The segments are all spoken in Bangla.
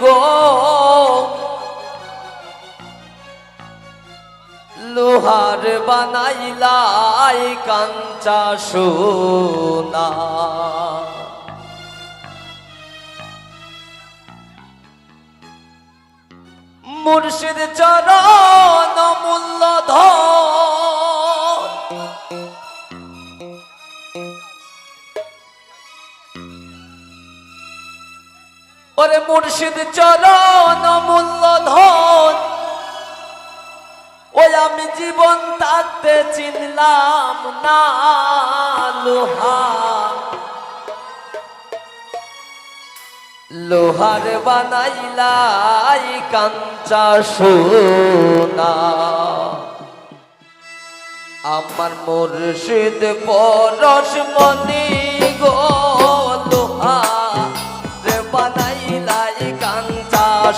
গো। লোহার বানাইলাই কাঞ্চা সোনা। মুর্শিদ চরণ মূল্য ধন মুর্শিদ চরণ মূল্য ধন ওই আমি জীবন তাতে চিনলাম না লোহা। লোহার বানাইলাই কাঞ্চা সোনা। আমার মুর্শিদ পরশ মনি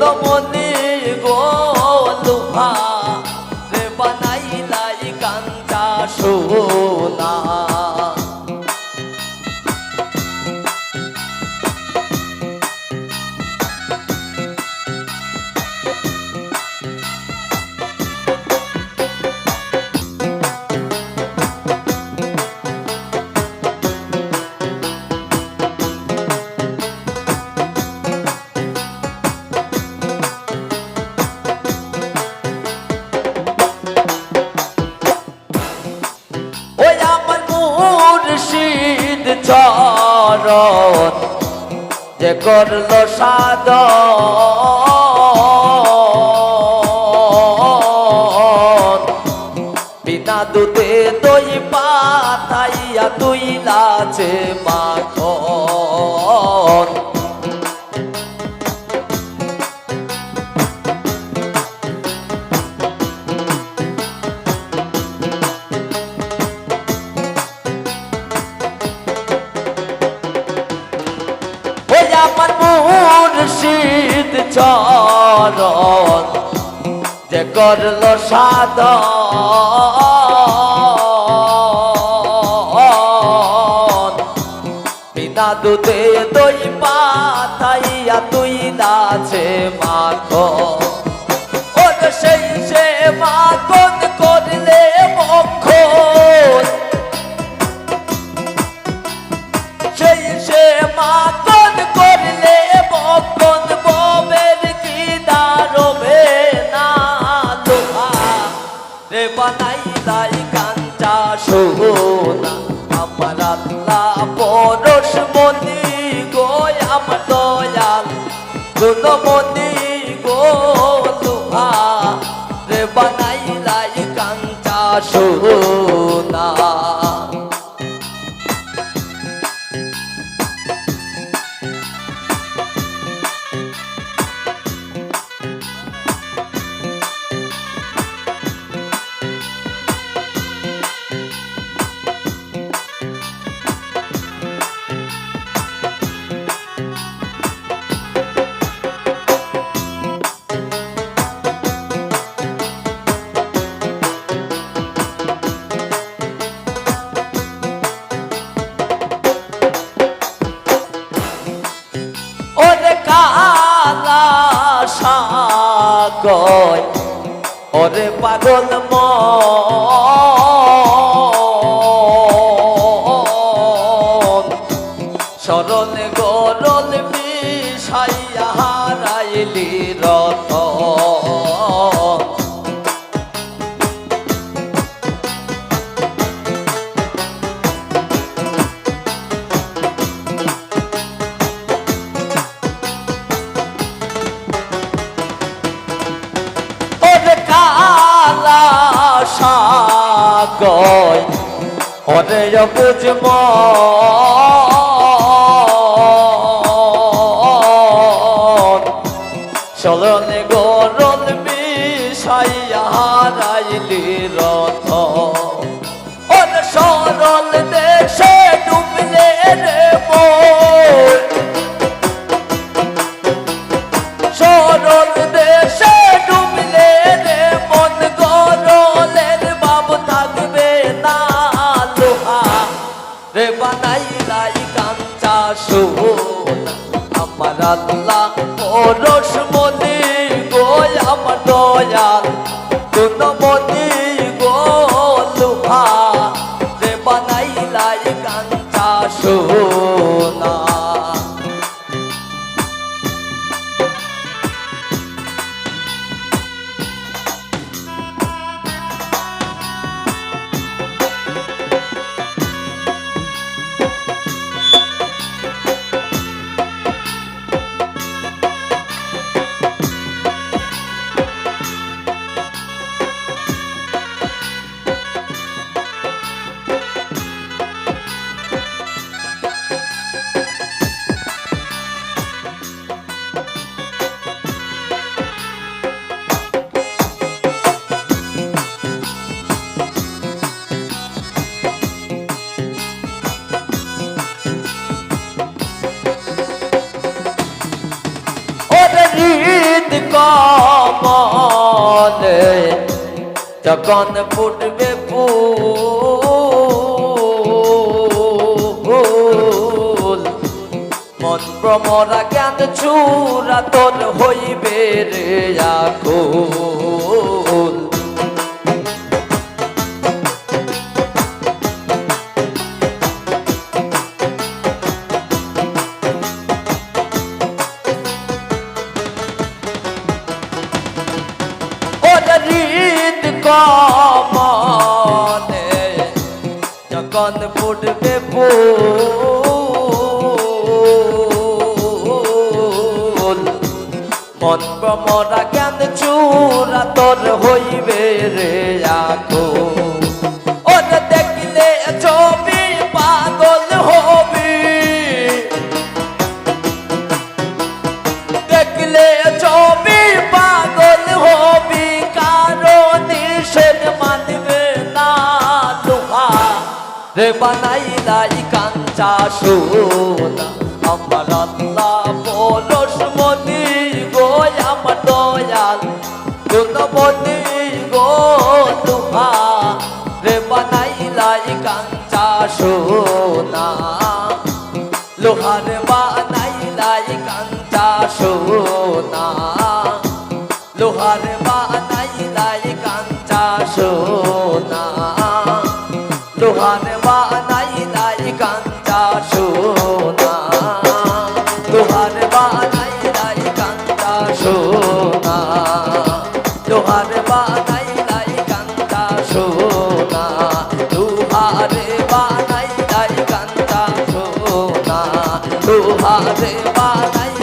কোন চরণ যে করল সাদ বিনা দুধে দই পাতাইয়া তুই লাচে মাখন। মুর্শিদ চরণ যে করল সাদ বিনা দুধে দই পাতাইয়া তুই নাচে মাখো। সেই সে মাখন করলে মক্ষণ সেই সে মাতন সোনা আমার আল্লাহ পরশ মনি গো, আমার দয়াল। গুণ মনি গো, লোহা রে বানাই লাই কাঞ্চা সোনা ওরে পাগল মন। ওরে কালা সোনা আমার আল্লাহ যখন ফুটবে ফুল। মন প্রমরা জ্ঞান চূড়া তোর হইবে রে আকুল। ফুটবে ফুল মন মরা জ্ঞান চূড়া তোর হইবে রে আখো রে বানাই লাই কাঞ্চা সোনা। আমার আল্লাহ পরশ মনি গো, আমার দয়াল। কোন গো, লোহা। রে বানাই লাই কাঞ্চা সোনা। লোহার লোহারে